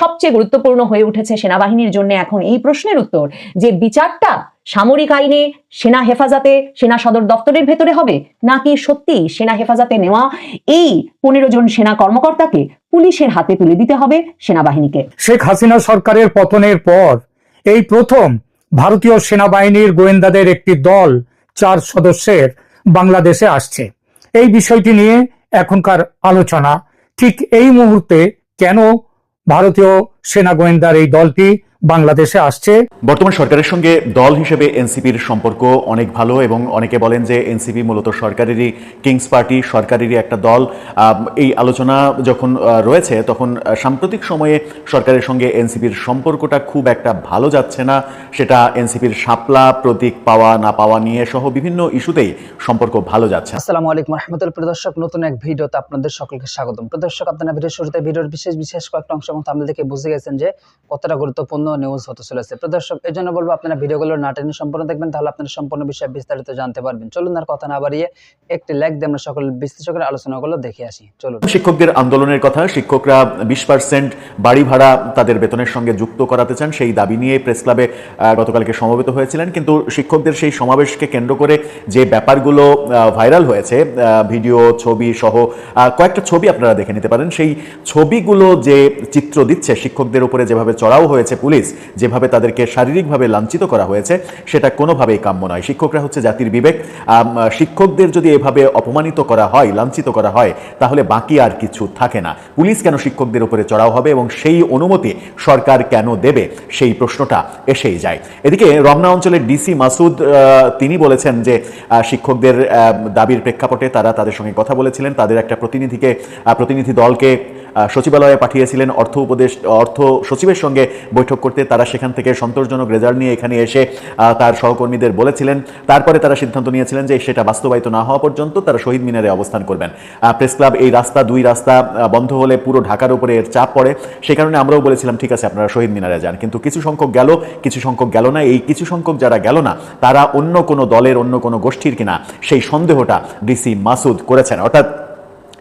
সবচেয়ে গুরুত্বপূর্ণ হয়ে উঠেছে সেনাবাহিনীর জন্য এখন এই প্রশ্নের উত্তর, যে বিচারটা সামরিক আইনে সেনা হেফাজতে সেনা সদর দপ্তরের ভেতরে হবে নাকি সত্যি সেনা হেফাজতে নেওয়া এই পনেরো জন সেনা কর্মকর্তাকে পুলিশের হাতে তুলে দিতে হবে সেনাবাহিনীকে? শেখ হাসিনা সরকারের পতনের পর এই প্রথম ভারতীয় সেনাবাহিনীর গোয়েন্দাদের একটি দল চার সদস্যের বাংলাদেশে আসছে। এই বিষয়টি নিয়ে এখনকার আলোচনা ঠিক এই মুহূর্তে কেন ভারতীয় সেনা গোয়েন্দার এই দলটি বাংলাদেশে আসছে। বর্তমান সরকারের সঙ্গে দল হিসেবে এনসিপির সম্পর্ক অনেক ভালো এবং অনেকে বলেন যে এনসিপি মূলত সরকারেরই কিংস পার্টি সরকারেরই একটা দল। এই আলোচনা যখন আহ, রয়েছে তখন আহ, সাম্প্রতিক সময়ে সরকারের সঙ্গে এনসিপির সম্পর্কটা খুব একটা ভালো যাচ্ছে না। সেটা এনসিপির শাপলা প্রতীক পাওয়া না পাওয়া নিয়ে সহ বিভিন্ন ইস্যুতেই সম্পর্ক ভালো যাচ্ছে। আসসালামু আলাইকুম রহমতুল প্রদর্শক নতুন এক ভিডিওতে আপনাদের সকলকে স্বাগতম। প্রদর্শক আপনারা ভিডিও শুরুতে ভিডিওর বিশেষ বিশেষ কয়েকটা অংশ এবং থাম্বনেল দেখে বুঝে গেছেন যে কতটা গুরুত্বপূর্ণ নিউজ হতে চলেছে। প্রদর্শক এই জন্য বলব আপনারা ভিডিওগুলো না টেনে সম্পূর্ণ দেখবেন, তাহলে আপনারা সম্পূর্ণ বিষয়ে বিস্তারিত জানতে পারবেন। চলুন আর কথা না বাড়িয়ে একটি লাইক দিয়ে আমরা সকল বিশ্লেষকের আলোচনাগুলো দেখে আসি। চলুন। শিক্ষকদের আন্দোলনের কথা, শিক্ষকরা বিশ পার্সেন্ট বাড়ি ভাড়া তাদের বেতনের সঙ্গে যুক্ত করাতে চান, সেই দাবি নিয়ে প্রেস ক্লাবে গতকালকে সমবেত হয়েছিলেন। কিন্তু শিক্ষকদের সেই সমাবেশকে কেন্দ্র করে যে ব্যাপারগুলো ভাইরাল হয়েছে ভিডিও, ছবি সহ কয়েকটা ছবি আপনারা দেখে নিতে পারেন। সেই ছবিগুলো যে চিত্র দিচ্ছে, শিক্ষকদের উপরে যেভাবে চড়াও হয়েছে পুলিশ যেভাবে তাদেরকে শারীরিকভাবে লাঞ্ছিত করা হয়েছে, সেটা কোনোভাবেই কাম্য নয়। শিক্ষকরা হচ্ছে জাতির বিবেক। শিক্ষকদের যদি এভাবে অপমানিত করা হয়, লাঞ্ছিত করা হয়, তাহলে বাকি আর কিছু থাকে না। পুলিশ কেন শিক্ষকদের উপরে চড়াও হবে এবং সেই অনুমতি সরকার কেন দেবে? সেই প্রশ্নটা এসেই যায়। এদিকে রমনা অঞ্চলের ডিসি মাসুদ তিনি বলেছেন যে শিক্ষকদের দাবির প্রেক্ষাপটে তারা তাদের সঙ্গে কথা বলেছিলেন। তাদের একটা প্রতিনিধিকে প্রতিনিধি দলকে সচিবালয়ে পাঠিয়েছিলেন অর্থ উপদেশ, অর্থ সচিবের সঙ্গে বৈঠক করতে। তারা সেখান থেকে সন্তোষজনক রেজাল্ট নিয়ে এখানে এসে তার সহকর্মীদের বলেছিলেন। তারপরে তারা সিদ্ধান্ত নিয়েছিলেন যে সেটা বাস্তবায়িত না হওয়া পর্যন্ত তারা শহীদ মিনারে অবস্থান করবেন। প্রেস ক্লাব এই রাস্তা, দুই রাস্তা বন্ধ হলে পুরো ঢাকার উপরে এর চাপ পড়ে। সেই কারণে আমরাও বলেছিলাম, ঠিক আছে, আপনারা শহীদ মিনারে যান। কিন্তু কিছু সংখ্যক গেল, কিছু সংখ্যক গেল না। এই কিছু সংখ্যক যারা গেল না, তারা অন্য কোনো দলের, অন্য কোনো গোষ্ঠীর কিনা সেই সন্দেহটা ডিসি মাসুদ করেছেন। অর্থাৎ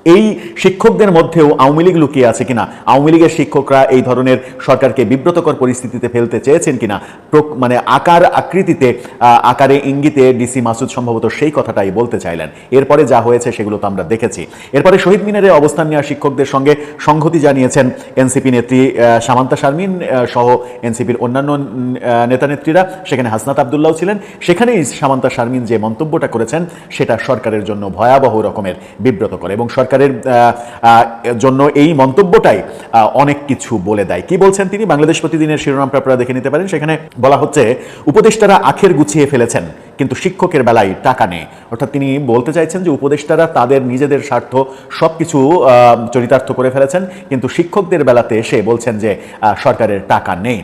এই শিক্ষকদের মধ্যেও আওয়ামী লীগ লুকিয়ে আছে কিনা? আওয়ামী লীগের শিক্ষকরা এই ধরনের সরকারকে বিব্রতকর পরিস্থিতিতে ফেলতে চেয়েছেন কিনা? মানে আকার আকৃতিতে আকারে ইঙ্গিতে ডিসি মাসুদ সম্ভবত সেই কথাটাই বলতে চাইলেন। এরপরে যা হয়েছে সেগুলো তো আমরা দেখেছি। এরপরে শহীদ মিনারে অবস্থান নেওয়া শিক্ষকদের সঙ্গে সংহতি জানিয়েছেন এনসিপি নেত্রী সামান্তা শারমিন সহ এনসিপির অন্যান্য উম, আহ, নেতানেত্রীরা। সেখানে হাসনাত আবদুল্লাহ ছিলেন। সেখানেই সামান্তা শারমিন যে মন্তব্যটা করেছেন সেটা সরকারের জন্য ভয়াবহ রকমের বিব্রতকর এবং সরকারের জন্য এই মন্তব্যটাই অনেক কিছু বলে দেয়। কি বলছেন তিনি? বাংলাদেশ প্রতিদিনের শিরোনামটা আপনারা দেখে নিতে পারেন। সেখানে বলা হচ্ছে, উপদেষ্টারা আখের গুছিয়ে ফেলেছেন। কিন্তু শিক্ষকের বেলায় টাকা নেই। অর্থাৎ তিনি বলতে চাইছেন যে উপদেষ্টারা তাদের নিজেদের স্বার্থ সব কিছু চরিতার্থ করে ফেলেছেন, কিন্তু শিক্ষকদের বেলাতে এসে বলছেন যে সরকারের টাকা নেই।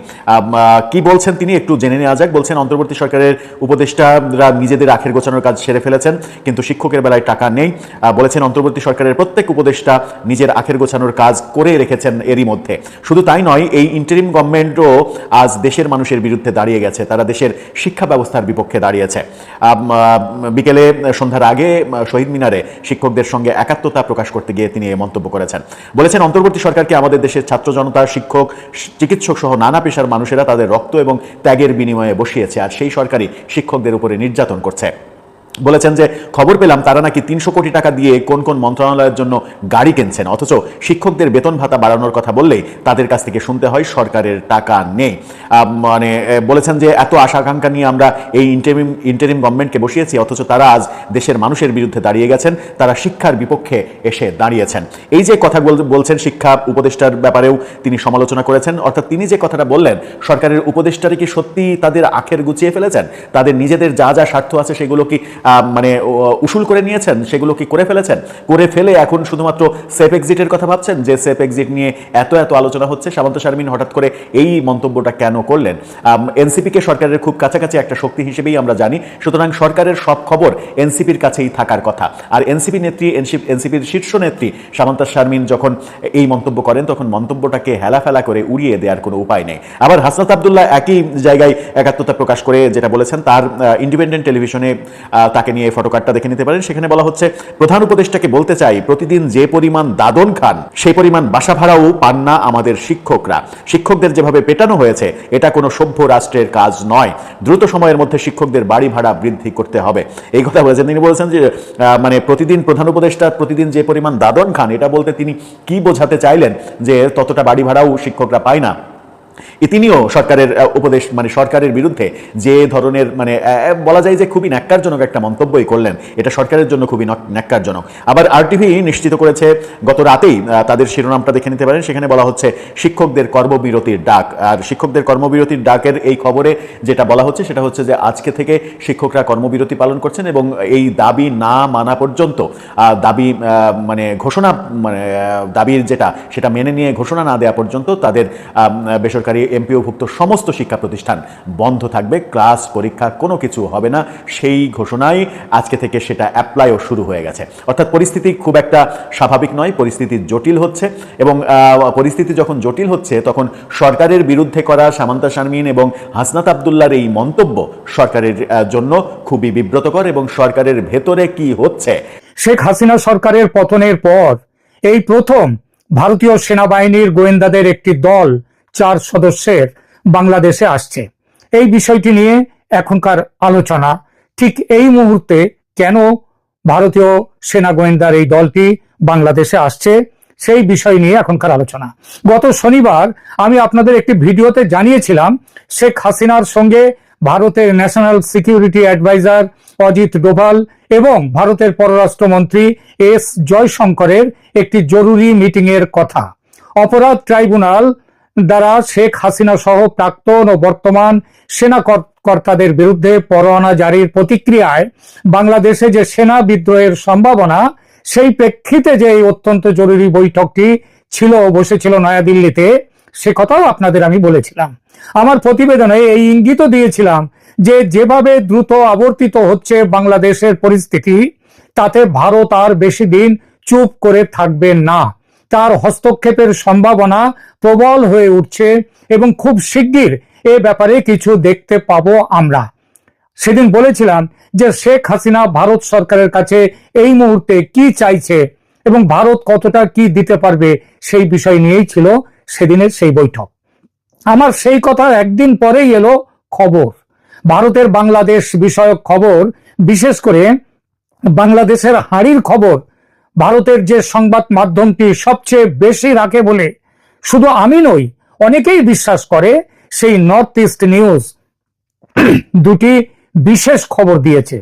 কি বলছেন তিনি একটু জেনে নেওয়া যাক। বলছেন, অন্তর্বর্তী সরকারের উপদেষ্টারা নিজেদের আখের গোছানোর কাজ সেরে ফেলেছেন, কিন্তু শিক্ষকের বেলায় টাকা নেই। বলেছেন, অন্তর্বর্তী সরকারের প্রত্যেক উপদেষ্টা নিজের আখের গোছানোর কাজ করে রেখেছেন এরই মধ্যে। শুধু তাই নয়, এই ইন্টারিম গভর্নমেন্টও আজ দেশের মানুষের বিরুদ্ধে দাঁড়িয়ে গেছে। তারা দেশের শিক্ষা ব্যবস্থার বিপক্ষে দাঁড়িয়েছে। বিকেলে সন্ধ্যার আগে শহীদ মিনারে শিক্ষকদের সঙ্গে একাত্মতা প্রকাশ করতে গিয়ে তিনি এই মন্তব্য করেছেন। বলেছেন, অন্তর্বর্তী সরকারকে আমাদের দেশের ছাত্র জনতা, শিক্ষক চিকিৎসক সহ নানা পেশার মানুষেরা তাদের রক্ত এবং ত্যাগের বিনিময়ে বসিয়েছে, আর সেই সরকারই শিক্ষকদের উপরে নির্যাতন করছে। বলেছেন যে খবর পেলাম তারা নাকি তিনশো কোটি টাকা দিয়ে কোন কোন মন্ত্রণালয়ের জন্য গাড়ি কিনছেন। অথচ শিক্ষকদের বেতন ভাতা বাড়ানোর কথা বললেই তাদের কাছ থেকে শুনতে হয় সরকারের টাকা নেই। মানে বলেছেন যে এত আশা আকাঙ্ক্ষা নিয়ে আমরা এই ইন্টারিম ইন্টারিম গভর্নমেন্টকে বসিয়েছি, অথচ তারা আজ দেশের মানুষের বিরুদ্ধে দাঁড়িয়ে গেছেন, তারা শিক্ষার বিপক্ষে এসে দাঁড়িয়েছেন। এই যে কথা বল- বলছেন শিক্ষা উপদেষ্টার ব্যাপারেও তিনি সমালোচনা করেছেন, অর্থাৎ তিনি যে কথাটা বললেন, সরকারের উপদেষ্টারা কি সত্যি তাদের আখের গুছিয়ে ফেলেছেন? তাদের নিজেদের যা যা স্বার্থ আছে সেগুলো কি মানে উসুল করে নিয়েছেন, সেগুলো কি করে ফেলেছেন? করে ফেলে এখন শুধুমাত্র সেফ এক্সিটের কথা ভাবছেন? যে সেফ এক্সিট নিয়ে এত এত আলোচনা হচ্ছে, সামন্ত শারমিন হঠাৎ করে এই মন্তব্যটা কেন করলেন? এনসিপিকে সরকারের খুব কাছাকাছি একটা শক্তি হিসেবেই আমরা জানি, সুতরাং সরকারের সব খবর এনসিপির কাছেই থাকার কথা। আর এনসিপি নেত্রী এনসিপির শীর্ষ নেত্রী সামান্তা শারমিন যখন এই মন্তব্য করেন, তখন মন্তব্যটাকে হেলাফেলা করে উড়িয়ে দেওয়ার কোনো উপায় নেই। আবার হাসনাত আবদুল্লাহ একই জায়গায় একাত্মতা প্রকাশ করে যেটা বলেছেন, তার ইন্ডিপেন্ডেন্ট টেলিভিশনে তাকে নিয়ে এই ফটোকার্ডটা দেখে নিতে পারেন। সেখানে বলা হচ্ছে, প্রধান উপদেষ্টাকে বলতে চাই, প্রতিদিন যে পরিমাণ দাদন খান সেই পরিমাণ বাসা ভাড়াও পান না আমাদের শিক্ষকরা। শিক্ষকদের যেভাবে পেটানো হয়েছে, এটা কোনো সভ্য রাষ্ট্রের কাজ নয়। দ্রুত সময়ের মধ্যে শিক্ষকদের বাড়ি ভাড়া বৃদ্ধি করতে হবে। এই কথা বলেছেন, তিনি বলেছেন যে মানে প্রতিদিন প্রধান উপদেষ্টা প্রতিদিন যে পরিমাণ দাদন খান, এটা বলতে তিনি কি বোঝাতে চাইলেন যে ততটা বাড়ি ভাড়াও শিক্ষকরা পায় না। তিনিও সরকারের উপদেশ মানে সরকারের বিরুদ্ধে যে ধরনের মানে বলা যায় যে খুবই ন্যাক্কারজনক একটা মন্তব্যই করলেন। এটা সরকারের জন্য খুবই নক- ন্যাক্কারজনক। আবার আরটিভি নিশ্চিত করেছে গত রাতেই তাদের শিরোনামটা দেখে নিতে পারেন। সেখানে বলা হচ্ছে শিক্ষকদের কর্মবিরতির ডাক। আর শিক্ষকদের কর্মবিরতির ডাকের এই খবরে যেটা বলা হচ্ছে সেটা হচ্ছে যে আজকে থেকে শিক্ষকরা কর্মবিরতি পালন করছেন এবং এই দাবি না মানা পর্যন্ত দাবি মানে ঘোষণা মানে দাবির যেটা সেটা মেনে নিয়ে ঘোষণা না দেওয়া পর্যন্ত তাদের আম, বেসরকারি এমপিওভুক্ত সমস্ত শিক্ষা প্রতিষ্ঠান বন্ধ থাকবে, ক্লাস, পরীক্ষা, কোনো কিছু হবে না। সেই ঘোষণাই আজকে থেকে সেটা অ্যাপ্লাইও শুরু হয়ে গেছে। অর্থাৎ পরিস্থিতি খুব একটা স্বাভাবিক নয়, পরিস্থিতি জটিল হচ্ছে এবং পরিস্থিতি যখন জটিল হচ্ছে, তখন সরকারের বিরুদ্ধে করা সামান্তা শারমিন এবং হাসনাত আবদুল্লার এই মন্তব্য সরকারের জন্য খুবই বিব্রতকর এবং সরকারের ভেতরে কি হচ্ছে? শেখ হাসিনা সরকারের পতনের পর এই প্রথম ভারতীয় সেনাবাহিনীর গোয়েন্দাদের একটি দল চার সদস্যের বাংলাদেশে আসছে। এই বিষয়টি নিয়ে এখনকার আলোচনা। ঠিক এই মুহূর্তে কেন ভারতীয় সেনা গোয়েন্দার এই দলটি বাংলাদেশে আসছে, সেই বিষয় নিয়ে এখনকার আলোচনা। গত শনিবার আমি আপনাদের একটি ভিডিওতে জানিয়েছিলাম, শেখ হাসিনার সঙ্গে ভারতের national security adviser Ajit Doval এবং ভারতের পররাষ্ট্রমন্ত্রী এস জয়শঙ্করের একটি জরুরি মিটিং এর কথা। অপরাধ ট্রাইব্যুনাল দ্বারা শেখ হাসিনা সহ প্রাক্তন ও বর্তমান সেনা কর্তাদের বিরুদ্ধে পরোয়ানা জারির প্রতিক্রিয়ায় বাংলাদেশে যে সেনা বিদ্রোহের সম্ভাবনা, সেই প্রেক্ষিতে যে এই অত্যন্ত জরুরি বৈঠকটি ছিল বসেছিল নয়াদিল্লিতে, সে কথাও আপনাদের আমি বলেছিলাম। আমার প্রতিবেদনে এই ইঙ্গিত দিয়েছিলাম যে যেভাবে দ্রুত আবর্তিত হচ্ছে বাংলাদেশের পরিস্থিতি, তাতে ভারত আর বেশি দিন চুপ করে থাকবে না। তার হস্তক্ষেপের সম্ভাবনা প্রবল হয়ে উঠছে এবং খুব শিগগির এ ব্যাপারে কিছু দেখতে পাবো আমরা। সেদিন বলেছিলাম যে শেখ হাসিনা ভারত সরকারের কাছে এই মুহূর্তে কি চাইছে এবং ভারত কতটা কি দিতে পারবে সেই বিষয় নিয়েই ছিল সেদিনের সেই বৈঠক। আমার সেই কথা একদিন পরেই এলো খবর। ভারতের বাংলাদেশ বিষয়ক খবর, বিশেষ করে বাংলাদেশের হাঁড়ির খবর ভারতের যে সংবাদ মাধ্যমটি সবচেয়ে বেশি রাখে বলে, শুধু আমি নই, অনেকেই বিশ্বাস করে সেই নর্থ ইস্ট নিউজ দুটি বিশেষ খবর দিয়েছে।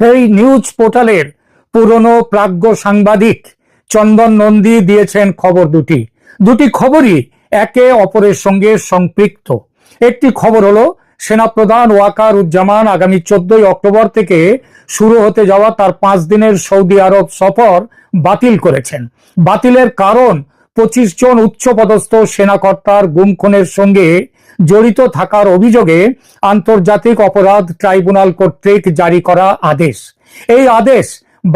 এই নিউজ পোর্টালের পুরনো প্রাজ্ঞ সাংবাদিক চন্দন নন্দী দিয়েছেন খবর দুটি। দুটি খবরই একে অপরের সঙ্গে সম্পৃক্ত। একটি খবর হলো সেনাপ্রধান ওয়াকার উজ্জামান আগামী চোদ্দই অক্টোবর থেকে শুরু হতে যাওয়া তার পাঁচ দিনের সৌদি আরব সফর বাতিল করেছেন। বাতিলের কারণ, পঁচিশ জন উচ্চপদস্থ সেনাকর্তার গুম খুনের সঙ্গে জড়িত থাকার অভিযোগে আন্তর্জাতিক অপরাধ ট্রাইব্যুনাল কর্তৃক জারি করা আদেশ। এই আদেশ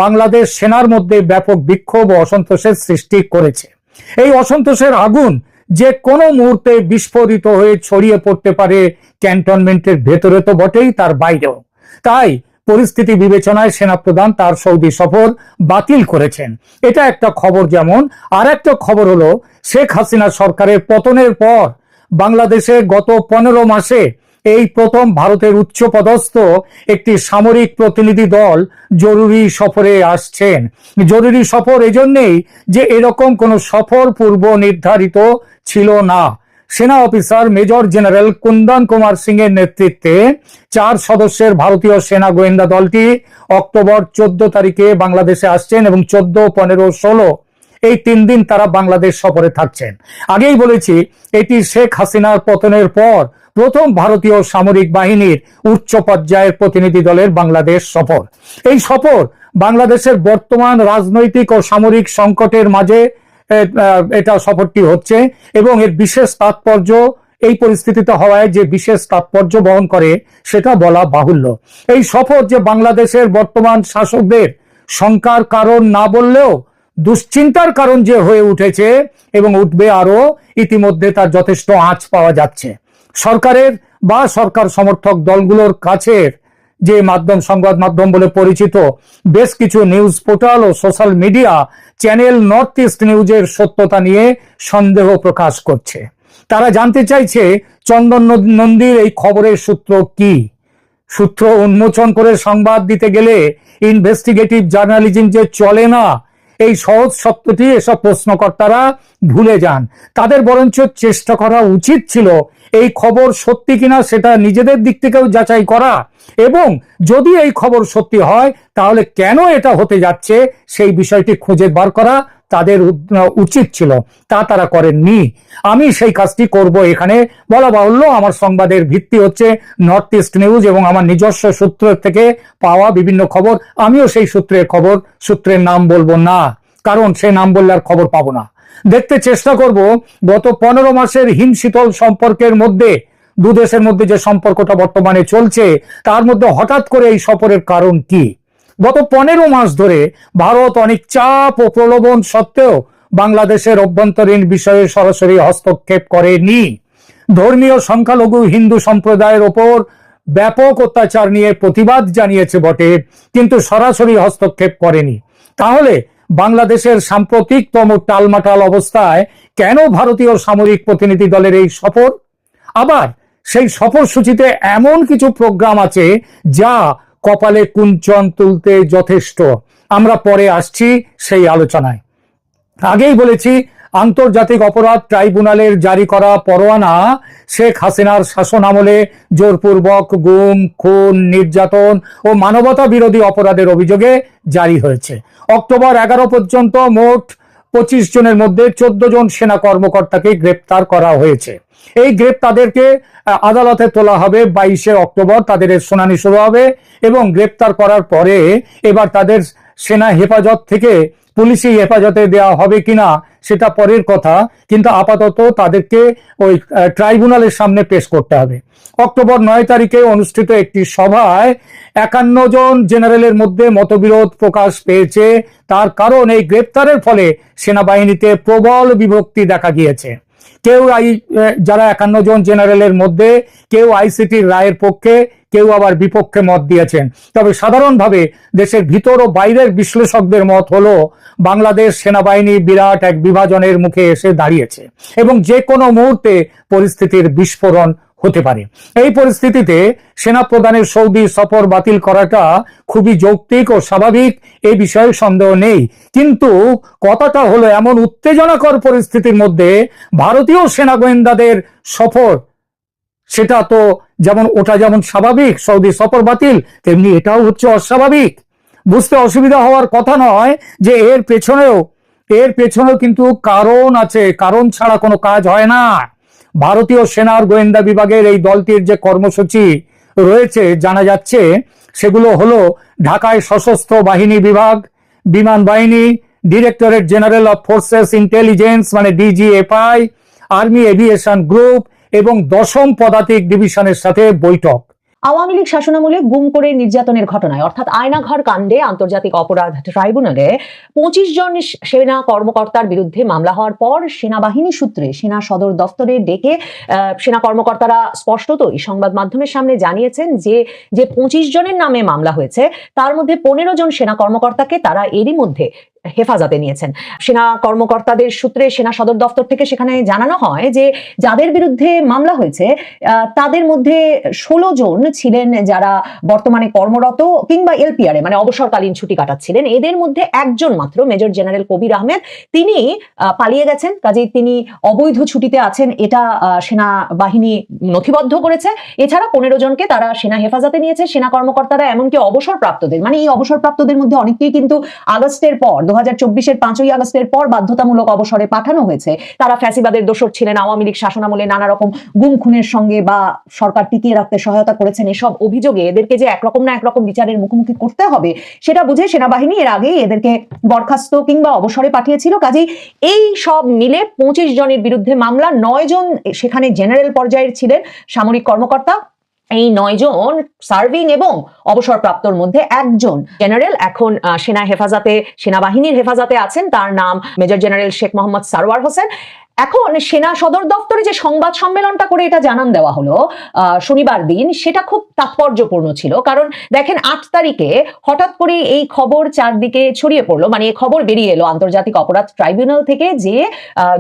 বাংলাদেশ সেনার মধ্যে ব্যাপক বিক্ষোভ ও অসন্তোষের সৃষ্টি করেছে। এই অসন্তোষের আগুন যে কোনো মুহূর্তে বিস্ফোরিত হয়ে ছড়িয়ে পড়তে পারে ক্যান্টনমেন্টের ভেতরে তো বটেই, তার বাইরেও। তাই পরিস্থিতি বিবেচনায় সেনাপ্রধান তার সৌদি সফর বাতিল করেছেন। এটা একটা খবর যেমন আর একটা খবর হলো, শেখ হাসিনা সরকারের পতনের পর বাংলাদেশে গত পনেরো মাসে এই প্রথম ভারতের উচ্চপদস্থ একটি সামরিক প্রতিনিধি দল জরুরি সফরে আসছেন। জরুরি সফর এজন্যেই যে এরকম কোনো সফর পূর্ব নির্ধারিত ছিল না। সেনা officer major general Kundan Kumar Singh এর নেতৃত্বে চার সদস্যের ভারতীয় সেনা গোয়েন্দা দলটি অক্টোবর চোদ্দ তারিখে বাংলাদেশে আসছেন এবং চোদ্দ, পনেরো, ষোলো এই তিন দিন তারা বাংলাদেশ সফরে থাকছেন। আগেই বলেছি, এটি শেখ হাসিনার পতনের পর প্রথম ভারতীয় সামরিক বাহিনীর উচ্চ পর্যায়ের প্রতিনিধি দলের বাংলাদেশ সফর। এই সফর বাংলাদেশের বর্তমান রাজনৈতিক ও সামরিক সংকটের মাঝে এটা সফরটি হচ্ছে এবং এর বিশেষ তাৎপর্য এই পরিস্থিতিতে হওয়ায় যে বিশেষ তাৎপর্য বহন করে সেটা বলা বাহুল্য। এই সফর যে বাংলাদেশের বর্তমান শাসকদের শঙ্কার কারণ না বললেও দুশ্চিন্তার কারণ যে হয়ে উঠেছে এবং উঠবে আরও ইতিমধ্যে তার যথেষ্ট আঁচ পাওয়া যাচ্ছে। সরকারের বা সরকার সমর্থক দলগুলোর কাছের যে মাধ্যম, সংবাদ মাধ্যম বলে পরিচিত বেশ কিছু নিউজ পোর্টাল ও social media channel north east নিউজের সত্যতা নিয়ে সন্দেহ প্রকাশ করছে। তারা জানতে চাইছে, চন্দন নদ- নন্দীর এই খবরের সূত্র কি? সূত্র উন্মোচন করে সংবাদ দিতে গেলে ইনভেস্টিগেটিভ জার্নালিজম যে চলে না এই সহজ সত্যটি এসব প্রশ্নকর্তারা ভুলে যান। তাদের বরঞ্চ চেষ্টা করা উচিত ছিল এই খবর সত্যি কিনা সেটা নিজেদের দিক থেকেও যাচাই করা। এবং যদি এই খবর সত্যি হয়, তাহলে কেন এটা হতে যাচ্ছে? সেই বিষয়টি খুঁজে বার করা তাদের উচিত ছিল। তা তারা করেননি। আমি সেই কাজটি করব এখানে। বলা বাহুল্য, আমার সংবাদের ভিত্তি হচ্ছে নর্থ ইস্ট নিউজ এবং আমার নিজস্ব সূত্র থেকে পাওয়া বিভিন্ন খবর। আমিও সেই সূত্রের খবর, সূত্রের নাম বলব না, কারণ সে নাম বললে আর খবর পাবো না। দেখতে চেষ্টা করব, গত পনেরো মাসের হিমশীতল সম্পর্কের মধ্যে দু দেশের মধ্যে যে সম্পর্কটা বর্তমানে চলছে, তার মধ্যে হঠাৎ করে এই সফরের কারণ কি? গত পনেরো মাস ধরে ভারত অনেক চাপ ও প্রলোভন সত্ত্বেও বাংলাদেশের অভ্যন্তরীণ বিষয়ে সরাসরি হস্তক্ষেপ করেনি। ধর্মীয় সংখ্যালঘু হিন্দু সম্প্রদায়ের ওপর ব্যাপক অত্যাচার নিয়ে প্রতিবাদ জানিয়েছে বটে, কিন্তু সরাসরি হস্তক্ষেপ করেনি। তাহলে বাংলাদেশের সাম্প্রতিকতম টালমাটাল অবস্থায় কেন ভারতীয় সামরিক প্রতিনিধি দলের এই সফর? আবার সেই সফরসূচিতে এমন কিছু প্রোগ্রাম আছে যা কপালে কুঞ্চন তুলতে যথেষ্ট। আমরা পরে আসছি সেই আলোচনায়। আগেই বলেছি, আন্তর্জাতিক অপরাধ ট্রাইব্যুনালের জারি করা পরোয়ানা শেখ হাসিনার শাসন আমলে জোরপূর্বক গুম, খুন, নির্যাতন ও মানবতা বিরোধী অপরাধের অভিযোগে জারি হয়েছে। অক্টোবর এগারো পর্যন্ত মোট পঁচিশ জনের মধ্যে চোদ্দ জন সেনা কর্মকর্তাকে গ্রেপ্তার করা হয়েছে। এই গ্রেপ্তাদেরকে আদালতে তোলা হবে বাইশে অক্টোবর, তাদের শুনানি শুরু হবে এবং গ্রেপ্তার করার পরে এবার তাদের সেনা হেফাজত থেকে পুলিশি হেফাজতে দেওয়া হবে কিনা সেটা পরের কথা, কিন্তু আপাতত তাদেরকে ওই ট্রাইব্যুনালের সামনে পেশ করতে হবে। অক্টোবর নয় তারিখে অনুষ্ঠিত একটি সভায় একান্ন জন জেনারেলের মধ্যে মতবিরোধ প্রকাশ পেয়েছে। তার কারণ এই গ্রেপ্তারের ফলে সেনাবাহিনীতে প্রবল বিভক্তি দেখা গিয়েছে। কেউ আই যারা একান্ন জন জেনারেলের মধ্যে, কেউ আইসিটির রায়ের পক্ষে, কেউ আবার বিপক্ষে মত দিয়েছেন। তবে সাধারণভাবে দেশের ভিতর ও বাইরের বিশ্লেষকদের মত হলো, বাংলাদেশ সেনাবাহিনী বিরাট এক বিভাজনের মুখে এসে দাঁড়িয়েছে এবং যে কোনো মুহূর্তে পরিস্থিতির বিস্ফোরণ হতে পারে। এই পরিস্থিতিতে সেনা প্রধানের সৌদি সফর বাতিল করাটা খুবই যৌক্তিক ও স্বাভাবিক এই বিষয়ে সন্দেহ নেই। কিন্তু কথাটা হলো এমন উত্তেজনাকর পরিস্থিতির মধ্যে ভারতীয় সেনা গোয়েন্দাদের সফর, সেটা তো যেমন, ওটা যেমন স্বাভাবিক, সৌদি সফর বাতিল, তেমনি এটাও হচ্ছে অস্বাভাবিক। বুঝতে অসুবিধা হওয়ার কথা নয় যে এর পেছনেও এর পেছনেও কিন্তু কারণ আছে। কারণ ছাড়া কোনো কাজ হয় না। ভারতীয় সেনার গোয়েন্দা বিভাগের এই দলটির যে কর্মসূচি রয়েছে, জানা যাচ্ছে, সেগুলো হলো ঢাকায় সশস্ত্র বাহিনী বিভাগ, বিমান বাহিনী, directorate general of forces intelligence মানে ডিজিএফআই, আর্মি এভিয়েশন গ্রুপ এবং দশম পদাতিক ডিভিশনের সাথে বৈঠক। আওয়ামী লীগ শাসনামলে গুম করে নির্যাতনের ঘটনায়, অর্থাৎ আয়নাঘর কাণ্ডে আন্তর্জাতিক অপরাধ ট্রাইব্যুনালে পঁচিশ জন সেনা কর্মকর্তার বিরুদ্ধে মামলা হওয়ার পর সেনাবাহিনী সূত্রে সেনা সদর দফতরে ডেকে সেনা কর্মকর্তারা স্পষ্টতই সংবাদ মাধ্যমের সামনে জানিয়েছেন যে যে পঁচিশ জনের নামে মামলা হয়েছে, তার মধ্যে পনেরো জন সেনা কর্মকর্তাকে তারা এরই মধ্যে হেফাজতে নিয়েছেন। সেনা কর্মকর্তাদের সূত্রে সেনা সদর দফতর থেকে সেখানে জানানো হয় যে যাদের বিরুদ্ধে মামলা হয়েছে তাদের মধ্যে ষোলো জন ছিলেন যারা বর্তমানে কর্মরত কিংবা এলপিআর মানে অবসরকালীন ছুটি কাটাচ্ছিলেন। এদের মধ্যে একজন মাত্র মেজর জেনারেল কবির আহমেদ তিনি পালিয়ে গেছেন। কাজেই তিনি অবৈধ ছুটিতে আছেন এটা আহ, সেনাবাহিনী নথিবদ্ধ করেছে। এছাড়া পনেরো জনকে তারা সেনা হেফাজতে নিয়েছে। সেনা কর্মকর্তারা এমনকি অবসরপ্রাপ্তদের মানে এই অবসরপ্রাপ্তদের মধ্যে অনেকেই কিন্তু আগস্টের পর হাজার পাঁচই আগস্টের পর বাধ্যতামূলক অবসরে পাঠানো হয়েছে। তারা ফ্যাসিবাদের দোষর ছিলেন, আওয়ামী লীগ শাসনামলে নানা রকম গুম খুনের সঙ্গে বা সরকার টিকিয়ে রাখতে সহায়তা করেছেন এসব অভিযোগে এদেরকে যে একরকম না একরকম বিচারের মুখোমুখি করতে হবে, সেটা বুঝে সেনাবাহিনী এর আগেই এদেরকে বরখাস্ত কিংবা অবসরে পাঠিয়েছিল। কাজেই এই সব মিলে পঁচিশ জনের বিরুদ্ধে মামলা, নয় জন সেখানে জেনারেল পর্যায়ের ছিলেন। সামরিক কর্মকর্তা এই নয়জন সার্ভিং এবং অবসরপ্রাপ্তর মধ্যে একজন জেনারেল এখন সেনা হেফাজতে, সেনাবাহিনীর হেফাজতে আছেন। তার নাম মেজর জেনারেল শেখ মোহাম্মদ সারোয়ার হোসেন। এখন সেনা সদর দপ্তরে যে সংবাদ সম্মেলনটা করে এটা জানান দেওয়া হলো শনিবার দিন, সেটা খুব তাৎপর্যপূর্ণ ছিল। কারণ দেখেন, আট তারিখে হঠাৎ করে এই খবর চারদিকে ছড়িয়ে পড়ল। মানে এই খবর বেরিয়ে এলো আন্তর্জাতিক অপরাধ ট্রাইব্যুনাল থেকে যে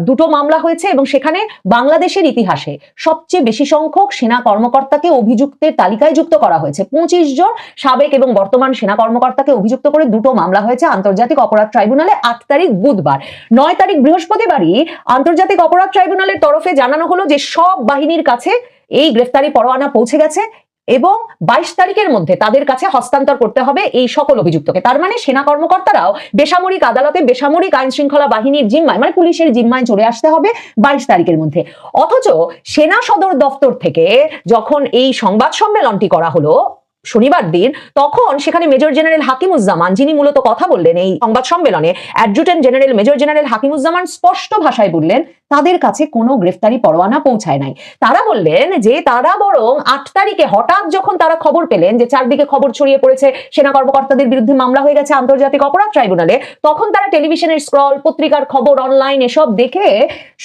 দুটো মামলা হয়েছে এবং সেখানে বাংলাদেশের ইতিহাসে সবচেয়ে বেশি সংখ্যক সেনা কর্মকর্তাকে অভিযুক্তের তালিকায় যুক্ত করা হয়েছে। পঁচিশ জন সাবেক এবং বর্তমান সেনা কর্মকর্তাকে অভিযুক্ত করে দুটো মামলা হয়েছে আন্তর্জাতিক অপরাধ ট্রাইব্যুনালে আট তারিখ বুধবার। নয় তারিখ বৃহস্পতিবারই আন্তর্জাতিক অপরাধ ট্রাইব্যুনালের তরফে জানানো হলো যে সব বাহিনীর কাছে এই গ্রেফতারি পরোয়ানা পৌঁছে গেছে এবং বাইশ তারিখের মধ্যে তাদের কাছে হস্তান্তর করতে হবে এই সকল অভিযুক্তকে। তার মানে সেনা কর্মকর্তারাও বেসামরিক আদালতে বেসামরিক আইন শৃঙ্খলা বাহিনীর জিম্মায় মানে পুলিশের জিম্মায় চলে আসতে হবে বাইশ তারিখের মধ্যে। অথচ সেনা সদর দফতর থেকে যখন এই সংবাদ সম্মেলনটি করা হলো শনিবার দিন, তখন সেখানে মেজর জেনারেল হাকিমুজ্জামান, যিনি মূলত কথা বললেন এই সংবাদ সম্মেলনে adjutant general major general Hakimuzzaman স্পষ্ট ভাষায় বললেন তাদের কাছে কোনো গ্রেফতারি পরোয়ানা পৌঁছায় নাই। তারা বললেন যে তারা বরং আট তারিখে হঠাৎ যখন তারা খবর পেলেন যে চারদিকে খবর ছড়িয়ে পড়েছে, সেনা কর্মকর্তাদের বিরুদ্ধে মামলা হয়ে গেছে আন্তর্জাতিক অপরাধ ট্রাইব্যুনালে, তখন তারা টেলিভিশনের স্ক্রল, পত্রিকার খবর, অনলাইন এসব দেখে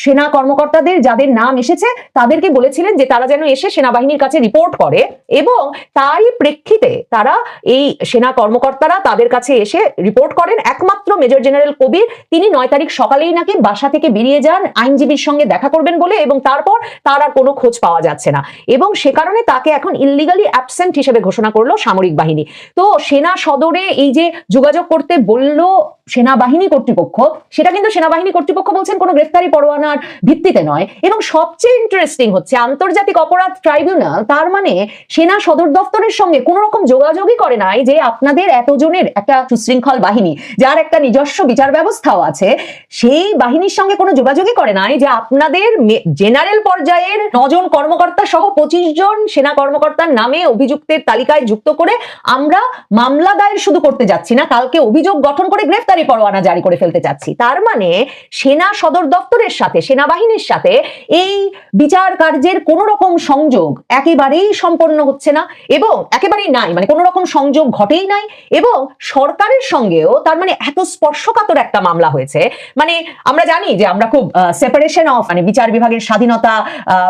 সেনা কর্মকর্তাদের যাদের নাম এসেছে, তাদেরকে বলেছিলেন যে তারা যেন এসে সেনাবাহিনীর কাছে রিপোর্ট করে এবং তারই প্রেক্ষিতে তারা এই সেনা কর্মকর্তারা তাদের কাছে এসে রিপোর্ট করেন। একমাত্র মেজর জেনারেল কবির, তিনি নয় তারিখ সকালেই নাকি বাসা থেকে বেরিয়ে যান আইনজীবীর সঙ্গে দেখা করবেন বলে এবং তারপর তার আর কোনো খোঁজ পাওয়া যাচ্ছে না। এবং সে কারণে তাকে এখন ইলিগালি অ্যাবসেন্ট হিসেবে ঘোষণা করল সামরিক বাহিনী। তো সেনা সদরে এই যে যোগাযোগ করতে বলল সেনাবাহিনী কর্তৃপক্ষ, সেটা কিন্তু সেনাবাহিনী কর্তৃপক্ষ বলছেন কোনো গ্রেফতারি পরোয়ানার ভিত্তিতে নয়। এবং সবচেয়ে ইন্টারেস্টিং হচ্ছে আন্তর্জাতিক অপরাধ ট্রাইব্যুনাল তার মানে সেনা সদর দপ্তরের সঙ্গে কোনো রকম যোগাযোগই করে নাই যে আপনাদের এতজনের একটা সুশৃঙ্খল বাহিনী, যার একটা নিজস্ব বিচার ব্যবস্থাও আছে, সেই বাহিনীর সঙ্গে কোনো যোগাযোগই করে নাই যে আপনাদের জেনারেল পর্যায়ের নজন কর্মকর্তা সহ পঁচিশ জন সেনা কর্মকর্তার নামে অভিযুক্তের তালিকায় যুক্ত করে আমরা মামলা দায়ের শুধু করতে যাচ্ছি না, কালকে অভিযোগ গঠন করে গ্রেফতারি পরোয়ানা জারি করে ফেলতে চাচ্ছি। তার মানে সেনা সদর দপ্তরের সাথে, সেনাবাহিনীর সাথে এই বিচার কার্যের কোন রকম সংযোগ একেবারেই সম্পন্ন হচ্ছে না এবং একেবারেই নাই মানে কোন রকম সংযোগ ঘটেই নাই এবং সরকারের সঙ্গেও তার মানে এত স্পর্শকাতর একটা মামলা হয়েছে। মানে আমরা জানি যে আমরা খুব সেপারেশন অফ মানে বিচার বিভাগের স্বাধীনতা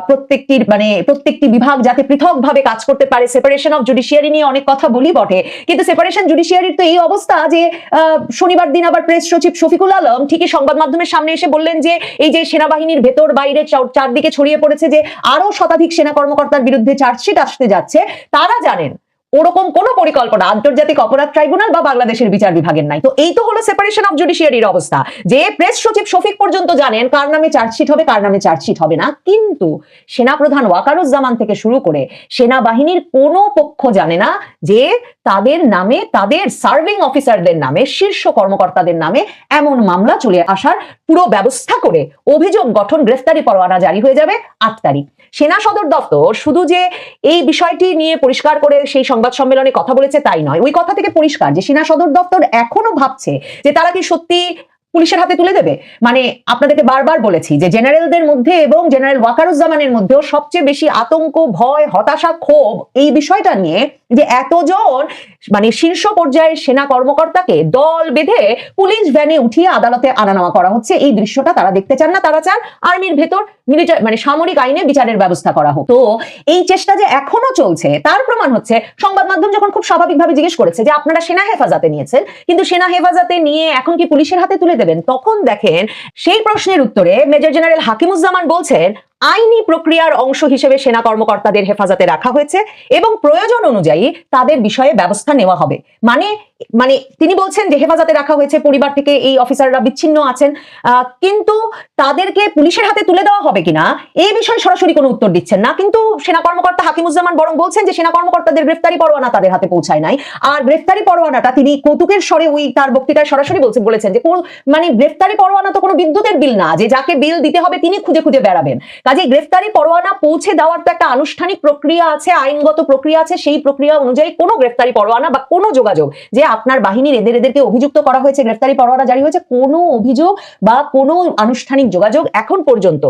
প্রত্যেকটির মানে প্রত্যেকটি বিভাগ যাতে পৃথকভাবে কাজ করতে পারে সেপারেশন অফ জুডিশিয়ারি নিয়ে অনেক কথা বলি বটে। কিন্তু সেপারেশন জুডিশিয়ারির তো এই অবস্থা যে শনিবার দিন আবার প্রেস সচিব শফিকুল আলম ঠিকই সংবাদ মাধ্যমের সামনে এসে বললেন যে, এই যে সেনাবাহিনীর ভেতর বাইরে চারদিকে ছড়িয়ে পড়েছে যে আরও শতাধিক সেনা কর্মকর্তার বিরুদ্ধে চার্জশিট আসতে যাচ্ছে, তারা জানেন ওরকম কোনো পরিকল্পনা আন্তর্জাতিক অপরাধ ট্রাইব্যুনাল বা বাংলাদেশের বিচার বিভাগের নাই। তো এই তো হলো সেপারেশন অফ জুডিশিয়ারির অবস্থা। যে প্রেস সচিব শফিক পর্যন্ত জানেন কার নামে চার্জশিট হবে, কার নামে চার্জশিট হবে না। কিন্তু সেনাপ্রধান ওয়াকারুজ্জামান থেকে শুরু করে সেনাবাহিনীর কোনো পক্ষ জানে না যে তাদের নামে, তাদের সার্ভিং অফিসারদের নামে, শীর্ষ কর্মকর্তাদের নামে এমন মামলা চলে আসার পুরো ব্যবস্থা করে অভিযোগ গঠন গ্রেফতারি পরোয়ানা জারি হয়ে যাবে আট তারিখ। সেনা সদর দপ্তর শুধু যে এই বিষয়টি নিয়ে পরিষ্কার করে সেই সংবাদ সম্মেলনে কথা বলেছে তাই নয়। ওই কথা থেকে পরিষ্কার যে সেনা সদর দপ্তর এখনও ভাবছে যে তারা কি সত্যি পুলিশের হাতে তুলে দেবে? মানে আপনাদেরকে বারবার বলেছি যে জেনারেলদের মধ্যে এবং জেনারেল ওয়াকারুজ্জামানের মধ্যেও সবচেয়ে বেশি আতঙ্ক, ভয়, হতাশা, ক্ষোভ এই বিষয়টা নিয়ে যে এতজন মানে শীর্ষ পর্যায়ের সেনা কর্মকর্তাকে দল বেঁধে পুলিশ ভ্যানে উঠিয়ে আদালতে আনা নেওয়া করা হচ্ছে। এই দৃশ্যটা তারা দেখতে চান না, তারা চান আর্মির ভেতর মিলিটারি মানে সামরিক আইনে বিচারের ব্যবস্থা করা হোক। তো এই চেষ্টা যে এখনও চলছে, তার প্রমাণ হচ্ছে সংবাদ মাধ্যম যখন খুব স্বাভাবিকভাবে জিজ্ঞেস করেছে যে আপনারা সেনা হেফাজতে নিয়েছেন, কিন্তু সেনা হেফাজতে নিয়ে এখন কি পুলিশের হাতে তুলে দেবেন? তখন দেখেন সেই প্রশ্নের উত্তরে মেজর জেনারেল হাকিমুজ্জামান বলছেন আইনি প্রক্রিয়ার অংশ হিসেবে সেনা কর্মকর্তাদের হেফাজতে রাখা হয়েছে এবং প্রয়োজন অনুযায়ী তাদের বিষয়ে ব্যবস্থা নেওয়া হবে। মানে মানে তিনি বলছেন যে হেফাজতে রাখা হয়েছে, পরিবার থেকে এই অফিসাররা বিচ্ছিন্ন আছেন। কিন্তু তাদেরকে পুলিশের হাতে তুলে দেওয়া হবে কিনা এই বিষয়ে সরাসরি কোনো উত্তর দিচ্ছেন না। কিন্তু সেনা কর্মকর্তা হাকিমুজ্জামান বরং বলছেন যে সেনা কর্মকর্তাদের গ্রেফতারি পরোয়ানা তাদের হাতে পৌঁছায় নাই। আর গ্রেফতারি পরোয়ানাটা তিনি কৌতুকের স্বরে ওই তার বক্তৃতায় সরাসরি বলছেন, বলেছেন যে মানে গ্রেফতারি পরোয়ানা তো কোনো বিদ্যুতের বিল না, যে যাকে বিল দিতে হবে তিনি খুঁজে খুঁজে বেড়াবেন। কাজে গ্রেফতারি পরোয়ানা পৌঁছে দেওয়ার তো একটা আনুষ্ঠানিক প্রক্রিয়া আছে, আইনগত প্রক্রিয়া আছে, সেই প্রক্রিয়া অনুযায়ী কোনো গ্রেফতারি পরোয়ানা বা কোনো যোগাযোগ যে আপনার বাহিনীর এদের এদেরকে অভিযুক্ত করা হয়েছে, গ্রেফতারি পরোয়ানা জারি হয়েছে, কোনো অভিযোগ বা কোনো আনুষ্ঠানিক যোগাযোগ এখন পর্যন্ত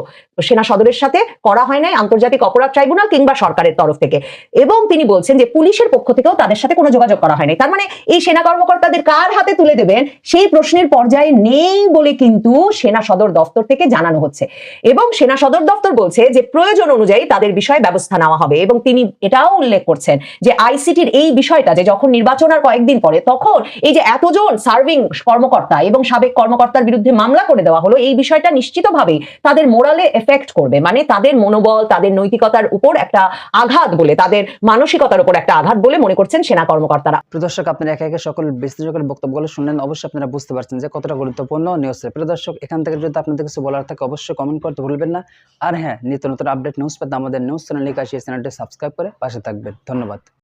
সেনা সদরের সাথে করা হয় নাই, আন্তর্জাতিক অপরাধ ট্রাইব্যুনাল কিংবা সরকারের তরফ থেকে। এবং তিনি বলছেন যে পুলিশের পক্ষ থেকেও তাদের সাথে কোনো যোগাযোগ করা হয়নি। তার মানে এই সেনা কর্মকর্তাদের কার হাতে তুলে দেবেন সেই প্রশ্নের পর্যায়ে নেই বলে কিন্তু সেনা সদর দফতর থেকে জানানো হচ্ছে। এবং সেনা সদর দফতর বলছে যে প্রয়োজন অনুযায়ী তাদের বিষয়ে ব্যবস্থা নেওয়া হবে। এবং তিনি এটাও উল্লেখ করছেন যে আইসিটির এই বিষয়টা যে যখন নির্বাচন আর কয়েকদিন পরে তখন এই যে এতজন সার্ভিং কর্মকর্তা এবং সাবেক কর্মকর্তার বিরুদ্ধে মামলা করে দেওয়া হলো, এই বিষয়টা নিশ্চিতভাবেই তাদের মোরালে এফেক্ট করবে। মানে তাদের মনোবল, তাদের নৈতিকতার উপর একটা আঘাত বলে, তাদের মানসিকতার উপর একটা আঘাত বলে মনে করছেন সেনা কর্মকর্তারা। প্রিয় দর্শক, আপনারা একে একে সকল বিশ্লেষকের বক্তব্যগুলো শুনলেন। অবশ্যই আপনারা বুঝতে পারছেন যে কতটা গুরুত্বপূর্ণ নিউজ প্রিয় দর্শক, এখান থেকে যদি আপনাদের কিছু বলার থাকে, অবশ্যই কমেন্ট করতে ভুলবেন না। আর হ্যাঁ নিত্য নতুন আপডেট নিউজ পেতে আমাদের নিউজ চ্যানেল লিখে চ্যানেলটি সাবস্ক্রাইব করে পাশে থাকবেন। ধন্যবাদ।